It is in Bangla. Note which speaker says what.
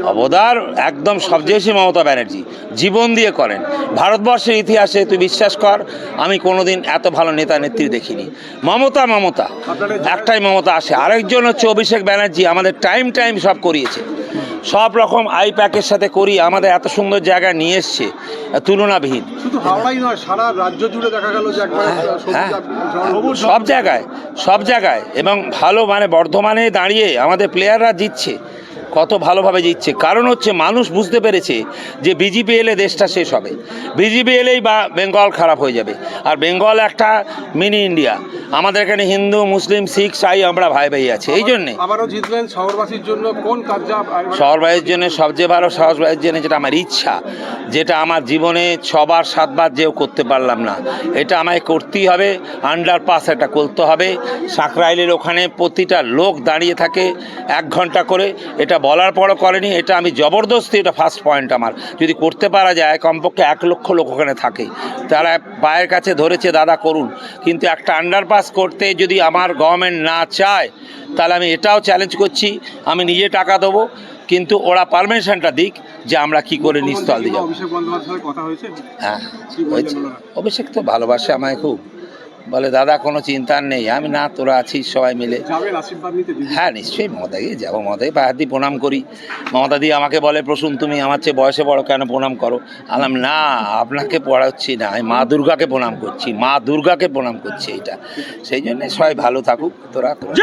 Speaker 1: অবদার একদম সবচেয়ে বেশি মমতা ব্যানার্জি। জীবন দিয়ে করেন। ভারতবর্ষের ইতিহাসে তুই বিশ্বাস কর আমি কোনোদিন এত ভালো নেতা নেত্রী দেখিনি। মমতা মমতা। একটাই মমতা আসে। আরেকজন হচ্ছে অভিষেক ব্যানার্জি আমাদের টাইম টাইম সব করিয়েছে। সব রকম আই প্যাকের সাথে করি আমাদের এত সুন্দর জায়গা নিয়ে এসছে তুলনাবিহীন।
Speaker 2: সারা রাজ্য জুড়ে দেখা গেল
Speaker 1: হ্যাঁ।
Speaker 2: সবুজ
Speaker 1: সব জায়গায় সব জায়গায়। এবং ভালো মানে বর্ধমানে দাঁড়িয়ে আমাদের প্লেয়াররা জিতছে। কত ভালোভাবে জিতছে। কারণ হচ্ছে মানুষ বুঝতে পেরেছে যে বিজেপি এলে দেশটা শেষ হবে। বিজেপি এলেই বা বেঙ্গল খারাপ হয়ে যাবে। আর বেঙ্গল একটা মিনি ইন্ডিয়া আমাদের এখানে হিন্দু মুসলিম শিখ সাই আমরা ভাই ভাই আছে। এই জন্যে।
Speaker 2: শহরবাসীর জন্য কোন কাজ
Speaker 1: শহরবাসীর জন্য সবচেয়ে ভালো শহরবাসীর জন্য যেটা আমার ইচ্ছা যেটা আমার জীবনে ছবার সাতবার যেও করতে পারলাম না এটা আমায় করতেই হবে। আন্ডারপাস একটা করতে হবে। সাকরাইলের ওখানে প্রতিটা লোক দাঁড়িয়ে থাকে এক ঘণ্টা করে। এটা বলার পরও করেনি এটা আমি জবরদস্তি এটা ফার্স্ট পয়েন্ট আমার। যদি করতে পারা যায় কমপক্ষে এক লক্ষ লোক ওখানে থাকে। তারা পায়ের কাছে ধরেছে দাদা করুন। কিন্তু একটা আন্ডারপাস করতে যদি আমার গভর্নমেন্ট না চায় তাহলে আমি এটাও চ্যালেঞ্জ করছি আমি নিজে টাকা দেবো কিন্তু ওরা পারমিশনটা দিক যে আমরা কি করে নিস্তল দিয়ে যাব। হ্যাঁ? অভিষেক তো ভালোবাসে আমায় খুব। বলে দাদা কোনো চিন্তার নেই আমি না তোরা আছিস সবাই মিলে। হ্যাঁ নিশ্চয়ই মমতাকে যাব মমতাকে পাহাড় দিয়ে প্রণাম করি। মমতা দিয়ে আমাকে বলে প্রসূন তুমি আমার চেয়ে বয়সে বড় কেন প্রণাম করো? আলাম না আপনাকে পড়াচ্ছি না আমি মা দুর্গাকে প্রণাম করছি মা দুর্গাকে প্রণাম করছি এটা সেই জন্যে সবাই ভালো থাকুক তোরা তোরা।